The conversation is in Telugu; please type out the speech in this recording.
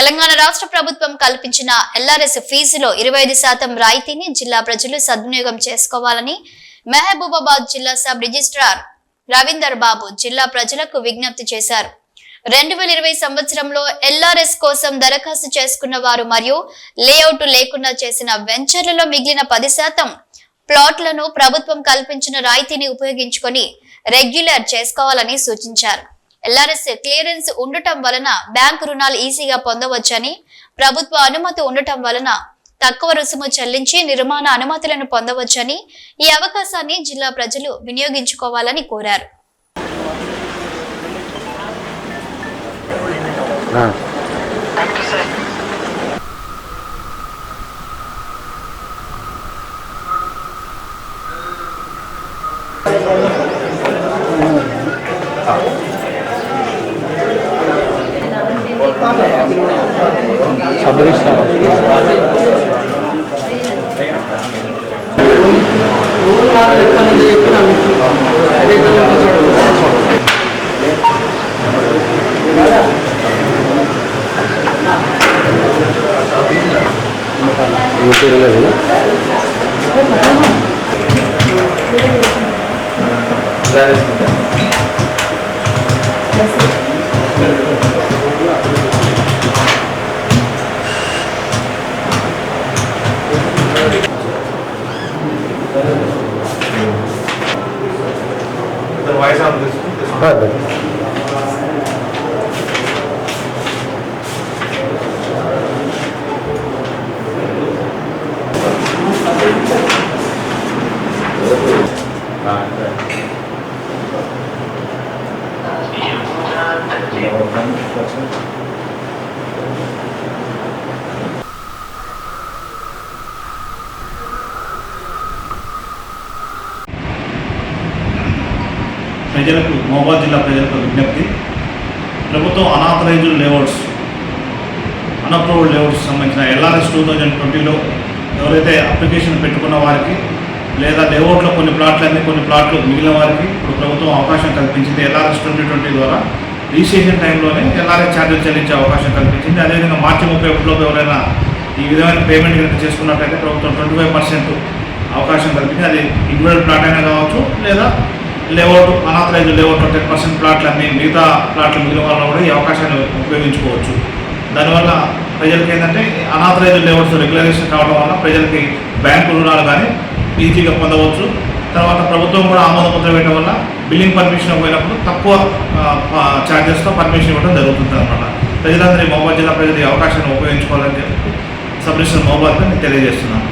తెలంగాణ రాష్ట్ర ప్రభుత్వం కల్పించిన ఎల్ఆర్ఎస్ ఫీజులో ఇరవై ఐదు శాతం రాయితీని జిల్లా ప్రజలు సద్వినియోగం చేసుకోవాలని మహబూబాబాద్ జిల్లా సబ్ రిజిస్ట్రార్ రవీందర్ బాబు జిల్లా ప్రజలకు విజ్ఞప్తి చేశారు. రెండు వేల ఇరవై సంవత్సరంలో ఎల్ఆర్ఎస్ కోసం దరఖాస్తు చేసుకున్న వారు మరియు లేఅవుట్ లేకుండా చేసిన వెంచర్లలో మిగిలిన పది శాతం ప్లాట్లను ప్రభుత్వం కల్పించిన రాయితీని ఉపయోగించుకొని రెగ్యులర్ చేసుకోవాలని సూచించారు. ఎల్ఆర్ఎస్ క్లియరెన్స్ ఉండటం వలన బ్యాంకు రుణాలు ఈజీగా పొందవచ్చని ప్రభుత్వ అనుమతి ఉండటం వలన తక్కువ రుసుము చెల్లించి నిర్మాణ అనుమతులను పొందవచ్చని ఈ అవకాశాన్ని జిల్లా ప్రజలు వినియోగించుకోవాలని కోరారు. 저들이 시작합니다. Voice on this, this one. ప్రజలకు మహబాద్ జిల్లా ప్రజలకు విజ్ఞప్తి. ప్రభుత్వం అనాథరైజ్డ్ లేఅవుట్స్ అన్అప్రూవ్డ్ లేఅవుట్స్ సంబంధించిన ఎల్ఆర్ఎస్ టూ థౌజండ్ ట్వంటీలో ఎవరైతే అప్లికేషన్ పెట్టుకున్న వారికి లేదా లేఅవుట్లో కొన్ని ప్లాట్లన్నీ కొన్ని ప్లాట్లు మిగిలిన వారికి ఇప్పుడు ప్రభుత్వం అవకాశం కల్పించింది ఎల్ఆర్ఎస్ ట్వంటీ ట్వంటీ ద్వారా. రిజిస్ట్రేషన్ టైంలోనే ఎల్ఆర్ఎస్ ఛార్జీలు చెల్లించే అవకాశం కల్పించింది. అదేవిధంగా మార్చి ముప్పై ఒకటిలోపు ఎవరైనా ఈ విధమైన పేమెంట్ కనుక చేసుకున్నట్లయితే ప్రభుత్వం ట్వంటీ ఫైవ్ పర్సెంట్ అవకాశం కల్పించింది. అది ఇండివిజువల్ ప్లాట్ అయినా కావచ్చు లేదా layout unauthorise layout ten percent ప్లాట్లు అన్ని మిగతా ప్లాట్లు మిగిలిన వాళ్ళు కూడా ఈ అవకాశాన్ని ఉపయోగించుకోవచ్చు. దానివల్ల ప్రజలకి ఏంటంటే అనాథరైజ్ లేఅవుట్స్ రెగ్యులరేషన్ కావడం వల్ల ప్రజలకి బ్యాంకు రుణాలు కానీ ఈజీగా పొందవచ్చు. తర్వాత ప్రభుత్వం కూడా ఆమోద ముద్ర వేయడం వల్ల బిల్లింగ్ పర్మిషన్ పోయినప్పుడు తక్కువ ఛార్జెస్తో పర్మిషన్ ఇవ్వడం జరుగుతుంది అనమాట ప్రజలందరూ మహబాద్ జిల్లా ప్రజలు ఈ అవకాశాన్ని ఉపయోగించుకోవాలని చెప్పి సబ్ మహబాద్గా నేను తెలియజేస్తున్నాను.